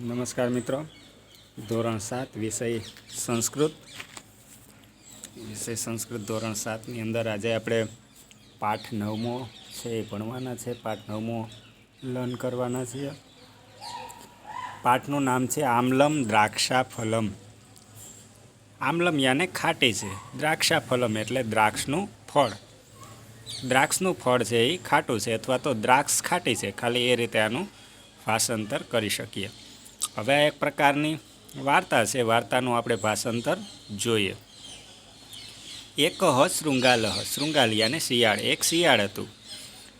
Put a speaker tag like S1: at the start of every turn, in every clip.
S1: નમસ્કાર મિત્રો. ધોરણ સાત, વિષય સંસ્કૃત. વિષય સંસ્કૃત ધોરણ સાતની અંદર આજે આપણે પાઠ નવમો છે એ ભણવાના છે. પાઠ નવમો લર્ન કરવાના છીએ. પાઠનું નામ છે આમલમ દ્રાક્ષા ફલમ આમલમ યાને ખાટી છે. દ્રાક્ષા ફલમ એટલે દ્રાક્ષનું ફળ. દ્રાક્ષનું ફળ છે એ ખાટું છે અથવા તો દ્રાક્ષ ખાટી છે. ખાલી એ રીતે આનું ભાષાંતર કરી શકીએ. હવે એક પ્રકારની વાર્તા છે. વાર્તાનું આપણે ભાષાંતર જોઈએ. એકહ શૃંગાલહ, શૃંગાલિયાને શિયાળ. એક શિયાળ હતું.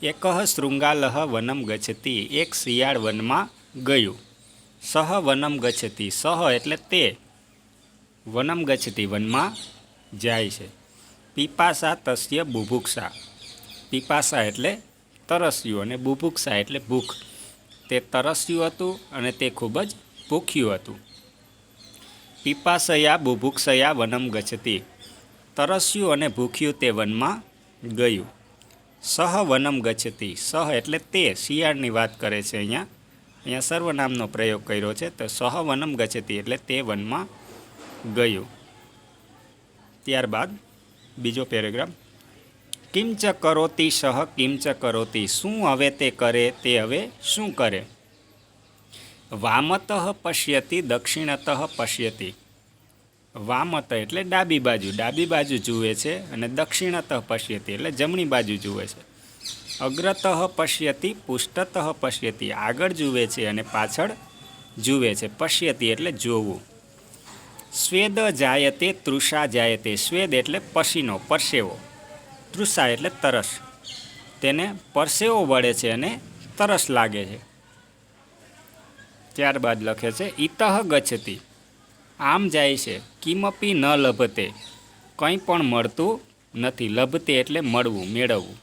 S1: એકહ શૃંગાલહ વનમ ગચ્છતી. એક શિયાળ વનમાં ગયું. સહ વનમ ગચ્છતી. સહ એટલે તે. વનમ ગચ્છતી વનમાં જાય છે. પીપાસા તસ્ય બુભુક્ષા. પીપાસા એટલે તરસ્યું અને બુભુક્ષા એટલે ભૂખ. તે તરસ્યું હતું અને તે ખૂબ જ ભૂખ્યું હતું. પીપાસયા બુભુક્ષયા વનમ ગચતી તરસ્યું અને ભૂખ્યું તે વનમાં ગયું. સહ વનમ ગચતી સહ એટલે તે શિયાળની વાત કરે છે અહીંયા. અહીંયા સર્વનામનો પ્રયોગ કર્યો છે. તો સહ વનમ ગચતી એટલે તે વનમાં ગયું. ત્યારબાદ બીજો પેરેગ્રાફ કિંચ કરોતી સહ કિંચ કરોતી શું હવે તે કરે તે હવે શું કરે? વામત પશ્યતી, દક્ષિણત પશ્યતી. વામત એટલે ડાબી બાજુ. ડાબી બાજુ જુએ છે અને દક્ષિણત પશ્યતી એટલે જમણી બાજુ જુએ છે. અગ્રત પશ્યતી, પુષ્ટત પશ્યતી. આગળ જુએ છે અને પાછળ જુએ છે. પશ્યતી એટલે જોવું. સ્વેદ જાયતે, તૃષા જાયતે. સ્વેદ એટલે પસીનો, પરસેવો. તૃષા એટલે તરસ. તેને પરસેવો વળે છે અને તરસ લાગે છે. ત્યારબાદ લખે છે ઇતઃ ગચ્છતી. આમ જાય છે, કિમપી ન લભતે. કંઈ પણ મળતું નથી, લભતે એટલે મળવું, મેળવવું.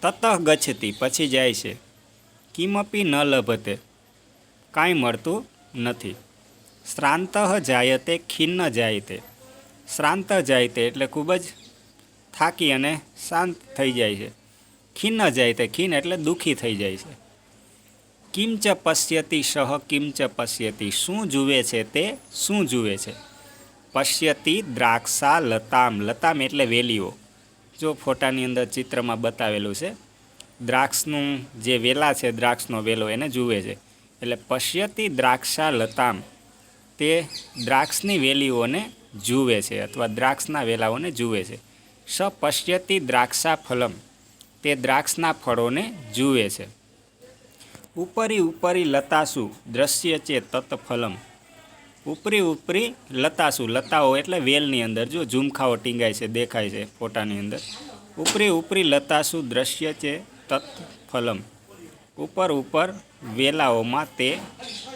S1: તતઃ ગચ્છતી, પછી જાય છે, કિમપી ન લભતે. કાંઈ મળતું નથી. શ્રાંત જાયતે ખિન્ન જાયતે. શ્રાંત જાયતે એટલે ખૂબ જ થાકી અને શાંત થઈ જાય છે. ખીન જાય તે ખીન એટલે દુઃખી થઈ જાય છે. કિંચ પશ્યતી સહ કિંચ પશ્યતી, શું જુએ છે તે શું જુએ છે? પશ્યતી દ્રાક્ષા લતામ લતામ એટલે વેલીઓ. જો ફોટાની અંદર ચિત્રમાં બતાવેલું છે, દ્રાક્ષનું જે વેલા છે, દ્રાક્ષનો વેલો એને જુએ છે. એટલે પશ્યતી દ્રાક્ષા લતામ, તે દ્રાક્ષની વેલીઓને જુએ છે અથવા દ્રાક્ષના વેલાઓને જુએ છે. સ પશ્યતી દ્રાક્ષા ફલમ તે દ્રાક્ષના ફળોને જુએ છે. ઉપરી ઉપરી લતાસુ દ્રશ્ય છે તત્ફલમ. ઉપરી ઉપરી લતાસુ લતાઓ એટલે વેલની અંદર, જો ઝુમખાઓ ટીંગાય છે, દેખાય છે ફોટાની અંદર. ઉપરી ઉપરી લતાસુ દ્રશ્ય છે તત્ફલમ. ઉપર ઉપર વેલાઓમાં તે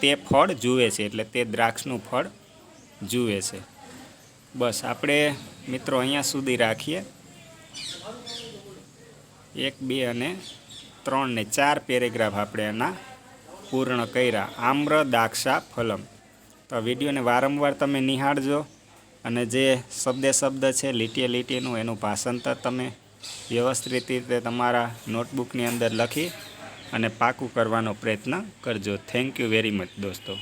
S1: તે ફળ જુએ છે, એટલે તે દ્રાક્ષનું ફળ જુએ છે. બસ, આપણે મિત્રો અહીંયા સુધી રાખીએ. એક, બે અને ત્રણ ને ચાર પેરેગ્રાફ આપણે એના પૂર્ણ કર્યા. આમ્ર, દાક્ષા, ફલમ. તો વિડીયોને વારંવાર તમે નિહાળજો અને જે શબ્દે શબ્દ છે, લીટીએ લીટીનું, એનું ભાષાંતર તમે વ્યવસ્થિત રીતે તમારા નોટબુકની અંદર લખી અને પાકું કરવાનો પ્રયત્ન કરજો. થેન્ક યુ વેરી મચ દોસ્તો.